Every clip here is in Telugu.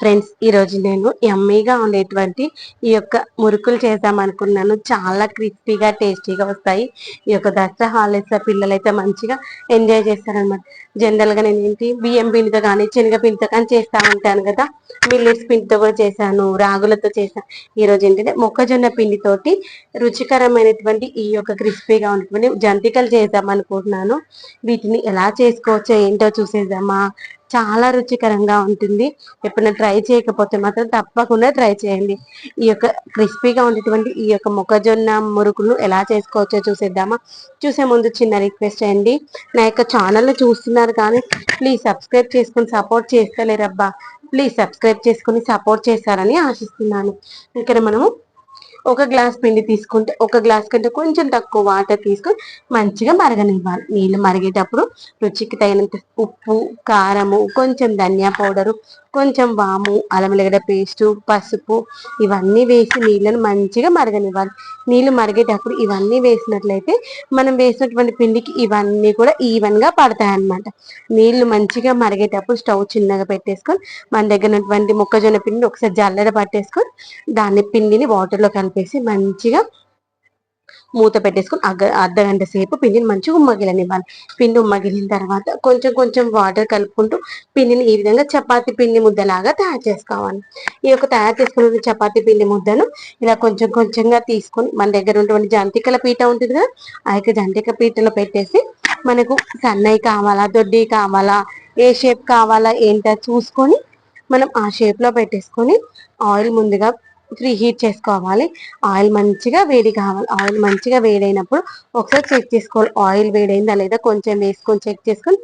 ఫ్రెండ్స్ ఈరోజు నేను ఎమ్మీగా ఉండేటువంటి ఈ యొక్క మురుకులు చేద్దాం అనుకున్నాను. చాలా క్రిస్పీగా టేస్టీగా వస్తాయి. ఈ యొక్క దసరా హాలిడేస్లో పిల్లలు అయితే మంచిగా ఎంజాయ్ చేస్తారనమాట జనరల్గా నేను ఏంటి బియ్యం పిండితో కానీ శనగ పిండితో కానీ చేస్తా ఉంటాను కదా. మిల్లెట్స్ పిండితో కూడా చేశాను రాగులతో చేశాను ఈ రోజు ఏంటంటే మొక్కజొన్న పిండితోటి రుచికరమైనటువంటి ఈ యొక్క క్రిస్పీగా ఉన్నటువంటి జంతికలు చేద్దాం అనుకుంటున్నాను. వీటిని ఎలా చేసుకోవచ్చో ఏంటో చూసేద్దామా? చాలా రుచికరంగా ఉంటుంది. ఎప్పుడైనా ట్రై చేయకపోతే మాత్రం తప్పకుండా ట్రై చేయండి. ఈ యొక్క క్రిస్పీగా ఉండేటువంటి ఈ యొక్క మొక్కజొన్న మురుకులు ఎలా చేసుకోవచ్చో చూసేద్దామా. చూసే ముందు చిన్న రిక్వెస్ట్ అండి. నా యొక్క ఛానల్ చూస్తున్నారు కానీ ప్లీజ్ సబ్స్క్రైబ్ చేసుకుని సపోర్ట్ చేస్తలేరబ్బా. ప్లీజ్ సబ్స్క్రైబ్ చేసుకుని సపోర్ట్ చేస్తారని ఆశిస్తున్నాను. ఇక్కడ మనము ఒక గ్లాస్ పిండి తీసుకుంటే ఒక గ్లాస్ కంటే కొంచెం తక్కువ వాటర్ తీసుకొని మంచిగా మరగనివ్వాలి. నీళ్ళు మరిగేటప్పుడు రుచికి తగినంత ఉప్పు కారము కొంచెం ధనియా పౌడరు కొంచెం వాము అల్లం పేస్టు పసుపు ఇవన్నీ వేసి నీళ్ళను మంచిగా మరగనివ్వాలి. నీళ్ళు మరిగేటప్పుడు ఇవన్నీ వేసినట్లయితే మనం వేసినటువంటి పిండికి ఇవన్నీ కూడా ఈవెన్గా పడతాయి అన్నమాట నీళ్ళు మంచిగా మరిగేటప్పుడు స్టవ్ చిన్నగా పెట్టేసుకొని మన దగ్గర ఉన్నటువంటి మొక్కజొన్న పిండిని ఒకసారి జల్లెడ పట్టేసుకొని దాన్ని పిండిని వాటర్లో కలిపేసి మంచిగా మూత పెట్టేసుకొని అగ్గ అర్ధ గంట సేపు పిండిని మంచిగా ఉమ్మగిలనివ్వాలి. పిండి ఉమ్మగిలిన తర్వాత కొంచెం కొంచెం వాటర్ కలుపుకుంటూ పిండిని ఈ విధంగా చపాతి పిండి ముద్దలాగా తయారు చేసుకోవాలి. ఈ యొక్క తయారు చేసుకున్న చపాతి పిండి ముద్దను ఇలా కొంచెం కొంచెంగా తీసుకొని మన దగ్గర ఉన్నటువంటి జంతికల పీట ఉంటుంది కదా ఆ యొక్క జంతిక పీటలో పెట్టేసి మనకు సన్నయి కావాలా దొడ్డి కావాలా ఏ షేప్ కావాలా ఏంటో చూసుకొని మనం ఆ షేప్లో పెట్టేసుకొని ఆయిల్ ముందుగా హీట్ చేసుకోవాలి. ఆయిల్ మంచిగా వేడి కావాలి. ఆయిల్ మంచిగా వేడైనప్పుడు ఒకసారి చెక్ చేసుకోవాలి. ఆయిల్ వేడైందా లేదా కొంచెం వేసుకొని చెక్ చేసుకొని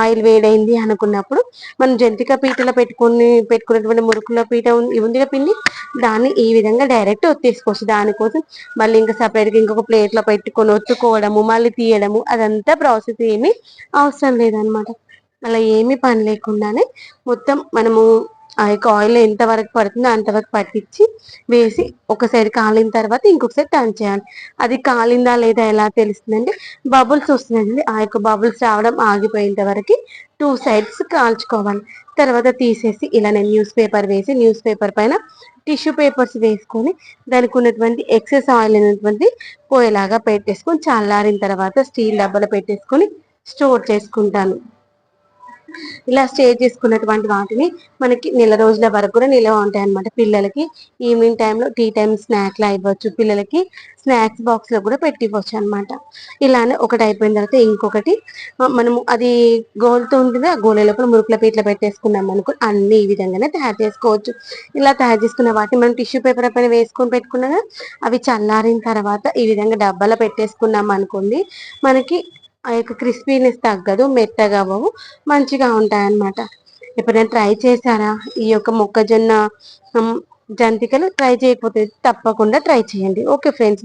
ఆయిల్ వేడైంది అనుకున్నప్పుడు మనం జంతిక పీటలో పెట్టుకొని పెట్టుకున్నటువంటి మురుకుల పీట ఉందిగా పిండి దాన్ని ఈ విధంగా డైరెక్ట్ ఒత్తేసుకోవచ్చు. దానికోసం మళ్ళీ ఇంకా సపరేట్గా ఇంకొక ప్లేట్లో పెట్టుకొని ఒత్తుకోవడము మళ్ళీ తీయడము అదంతా ప్రాసెస్ ఏమీ అవసరం లేదనమాట అలా ఏమీ పని లేకుండానే మొత్తం మనము ఆ యొక్క ఆయిల్ ఎంత వరకు పడుతుందో అంతవరకు పట్టించి వేసి ఒకసారి కాలిన తర్వాత ఇంకొకసారి టర్న్ చేయాలి. అది కాలిందా లేదా ఎలా తెలుస్తుందంటే బబుల్స్ వస్తుందండి ఆ యొక్క బబుల్స్ రావడం ఆగిపోయేంత వరకు టూ సైడ్స్ కాల్చుకోవాలి. తర్వాత తీసేసి ఇలా నేను న్యూస్ పేపర్ వేసి న్యూస్ పేపర్ పైన టిష్యూ పేపర్స్ వేసుకొని దానికి ఉన్నటువంటి ఎక్సెస్ ఆయిల్ అనేటువంటి పోయేలాగా పెట్టేసుకొని చల్లారిన తర్వాత స్టీల్ డబ్బాలో పెట్టేసుకొని స్టోర్ చేసుకుంటాను. ఇలా స్టే చేసుకున్నటువంటి వాటిని మనకి నెల రోజుల వరకు కూడా నిల్వ ఉంటాయి అనమాట పిల్లలకి ఈవినింగ్ టైంలో టీ టైం స్నాక్లు అయిపోవచ్చు ఇవ్వచ్చు పిల్లలకి స్నాక్స్ బాక్స్లో కూడా పెట్టివచ్చు అనమాట ఇలానే ఒకటి అయిపోయిన తర్వాత ఇంకొకటి మనము అది గోల్తో ఉంటుంది ఆ గోల లోపల మురుకుల పీట్ల పెట్టేసుకున్నాం అనుకో అన్ని ఈ విధంగానే తయారు చేసుకోవచ్చు. ఇలా తయారు చేసుకున్న వాటిని మనం టిష్యూ పేపర్ పైన వేసుకొని పెట్టుకున్నాక అవి చల్లారిన తర్వాత ఈ విధంగా డబ్బాలో పెట్టేసుకున్నాం అనుకోండి మనకి ఆ యొక్క క్రిస్పీనెస్ తగ్గదు మెత్తగా అవ్వవు మంచిగా ఉంటాయన్నమాట. ఎప్పుడైనా ట్రై చేశారా? ఈ యొక్క మొక్కజొన్న జంతికలు ట్రై చేయకపోతే తప్పకుండా ట్రై చేయండి. Okay friends.